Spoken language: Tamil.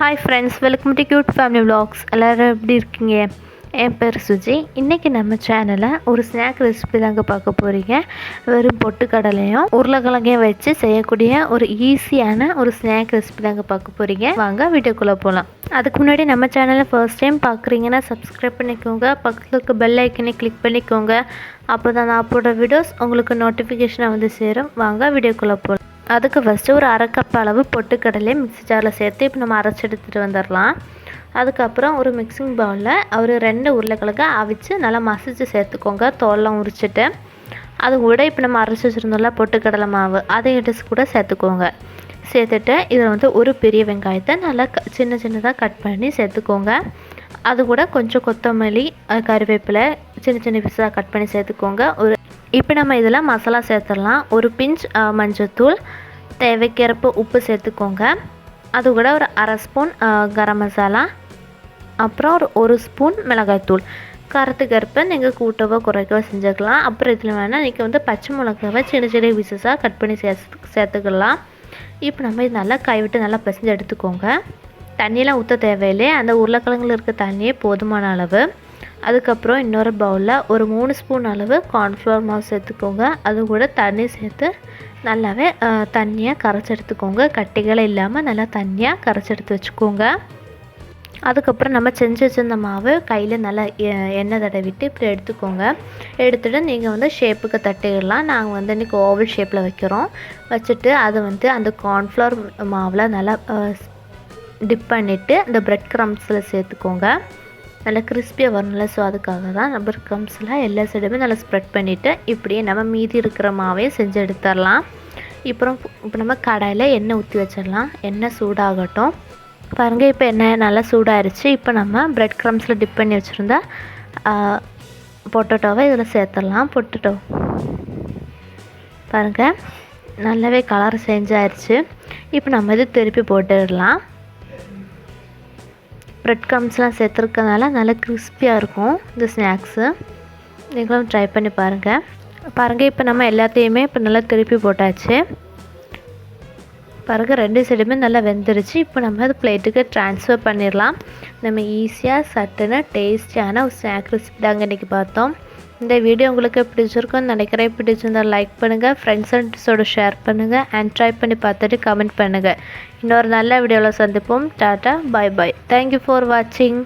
Hi friends welcome to cute family vlogs. எல்லோரும் எப்படி இருக்கீங்க? என் பேர் சுஜி. இன்றைக்கி நம்ம சேனலில் ஒரு ஸ்நாக் ரெசிபி தாங்க பார்க்க போகிறீங்க வெறும் பொட்டுக்கடலையும் உருளைக்கிழங்கையும் வச்சு செய்யக்கூடிய ஒரு ஈஸியான ஒரு ஸ்நாக் ரெசிபி தாங்க பார்க்க போகிறீங்க வாங்க வீடியோக்குள்ளே போகலாம் அதுக்கு முன்னாடி நம்ம சேனலை ஃபர்ஸ்ட் டைம் பார்க்குறீங்கன்னா சப்ஸ்கிரைப் பண்ணிக்கோங்க. பக்கத்தில் இருக்க பெல் ஐக்கனை கிளிக் பண்ணிக்கோங்க. அப்போ தான் நான் போடுற வீடியோஸ் உங்களுக்கு நோட்டிஃபிகேஷனாக வந்து சேரும். வாங்க வீடியோக்குள்ளே போகலாம் அதுக்கு ஃபஸ்ட்டு ஒரு அரை கப் அளவு பொட்டுக்கடலையை மிக்ஸி ஜாரில் சேர்த்து இப்போ நம்ம அரைச்சி எடுத்துகிட்டு வந்துடலாம் அதுக்கப்புறம் ஒரு மிக்சிங் பவுலில் ஒரு ரெண்டு உருளைக்கிழங்கு அவிச்சு நல்லா மசிச்சு சேர்த்துக்கோங்க. தோலெலாம் உரிச்சிட்டு. அது கூட இப்போ நம்ம அரைச்சி வச்சுருந்தோம்ல பொட்டுக்கடலை மாவு அதை எடுத்து கூட சேர்த்துக்கோங்க. சேர்த்துட்டு இதில் வந்து ஒரு பெரிய வெங்காயத்தை நல்லா க சின்ன சின்னதாக கட் பண்ணி சேர்த்துக்கோங்க. அது கூட கொஞ்சம் கொத்தமல்லி கருவேப்பிலை சின்ன சின்ன பீஸாக கட் பண்ணி சேர்த்துக்கோங்க. ஒரு இப்போ நம்ம இதில் மசாலா சேர்த்துடலாம். ஒரு பிஞ்ச் மஞ்சத்தூள் மஞ்சள்தூள் தேவைக்கேற்ப உப்பு சேர்த்துக்கோங்க. அது கூட ஒரு அரை ஸ்பூன் கரம் மசாலா அப்புறம் ஒரு ஒரு ஸ்பூன் மிளகாய்த்தூள் காரத்துக்கு ஏற்ப நீங்கள் கூட்டவோ குறைக்கவோ செஞ்சுக்கலாம். அப்புறம் இதில் வேணால் நீங்கள் வந்து பச்சை மிளகாவை சின்ன சின்ன பீசஸாக கட் பண்ணி சேர்த்து சேர்த்துக்கலாம். இப்போ நம்ம இது நல்லா கைவிட்டு நல்லா பிசைஞ்சு எடுத்துக்கோங்க. தண்ணியெலாம் ஊற்ற தேவையில்லை. அந்த உருளைக்கிழங்குல இருக்க தண்ணியே போதுமான அளவு. அதுக்கப்புறம் இன்னொரு பவுலில் ஒரு மூணு ஸ்பூன் அளவு கார்ன்ஃப்ளவர் மாவு சேர்த்துக்கோங்க. அது கூட தண்ணி சேர்த்து நல்லாவே தண்ணியாக கரைச்சி எடுத்துக்கோங்க கட்டிகளே இல்லாமல் நல்லா தண்ணியாக கரைச்சி எடுத்து வச்சுக்கோங்க. அதுக்கப்புறம் நம்ம செஞ்சு வச்சிருந்த மாவு கையில் நல்லா எண்ணெய் தடவிட்டு இப்படி எடுத்துக்கோங்க. எடுத்துகிட்டு நீங்கள் வந்து ஷேப்புக்கு தட்டிடலாம். நாங்கள் வந்து இன்றைக்கி ஓவல் ஷேப்பில் வைக்கிறோம். வச்சுட்டு அதை வந்து அந்த கார்ன்ஃப்ளவர் மாவில் நல்லா டிப் பண்ணிவிட்டு அந்த ப்ரெட் க்ரம்ஸில் சேர்த்துக்கோங்க. நல்லா கிறிஸ்பியாக வரணும்ல ஸோ அதுக்காக தான் ரப்பர் பிரெட் எல்லா சைடுமே நல்லா ஸ்ப்ரெட் பண்ணிவிட்டு இப்படியே நம்ம மீதி இருக்கிற மாவே செஞ்சு எடுத்துடலாம். இப்போ இப்போ நம்ம கடாயில் எண்ணெய் ஊற்றி வச்சிடலாம். எண்ணெய் சூடாகட்டும். பாருங்கள் இப்போ எண்ணெய் நல்லா சூடாயிருச்சு. இப்போ நம்ம ப்ரெட் க்ரம்ஸில் டிப் பண்ணி வச்சுருந்தா பொட்டட்டோவை இதில் சேர்த்துடலாம். பொட்டட்டோ பாருங்கள் நல்லாவே கலர் சேஞ்ச் ஆயிடுச்சு இப்போ நம்ம இது திருப்பி போட்டுடலாம். ப்ரெட் கம்ஸ்லாம் சேர்த்துருக்கனால நல்லா கிறிஸ்பியாக இருக்கும் இந்த ஸ்நாக்ஸு நீங்களும் ட்ரை பண்ணி பாருங்கள் பாருங்கள் இப்போ நம்ம எல்லாத்தையுமே இப்போ நல்லா திருப்பி போட்டாச்சு. பாருங்கள் ரெண்டு சைடுமே நல்லா வெந்துருச்சு. இப்போ நம்ம அது பிளேட்டுக்கு ட்ரான்ஸ்ஃபர் பண்ணிடலாம். நம்ம ஈஸியாக சட்டுன்னு டேஸ்டியான ஒரு ஸ்நாக் ரெசிபி தாங்க இன்றைக்கி பார்த்தோம். இந்த வீடியோ உங்களுக்கு பிடிச்சிருக்கும்னு நினைக்கிறேன். பிடிச்சிருந்தா லைக் பண்ணுங்கள் ஃப்ரெண்ட்ஸ் அண்ட்ஸோட ஷேர் பண்ணுங்கள் அண்ட் ட்ரை பண்ணி பார்த்துட்டு கமெண்ட் பண்ணுங்கள் இன்னொரு நல்ல வீடியோவில் சந்திப்போம். Tata bye bye thank you for வாட்சிங்